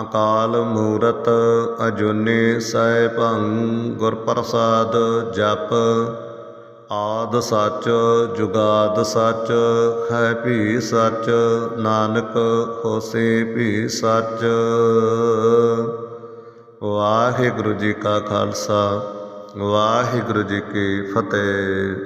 ਅਕਾਲ ਮੂਰਤ ਅਜੂਨੀ ਸੈਭੰ ਗੁਰ ਪ੍ਰਸਾਦ ਜਪ। ਆਦ ਸੱਚ, ਜੁਗਾਦ ਸੱਚ ਹੈ ਭੀ ਸੱਚ, ਨਾਨਕ ਹੋਸੀ ਭੀ ਸੱਚ। ਵਾਹਿਗੁਰੂ ਜੀ ਕਾ ਖਾਲਸਾ, ਵਾਹਿਗੁਰੂ ਜੀ ਕੀ ਫਤਿਹ।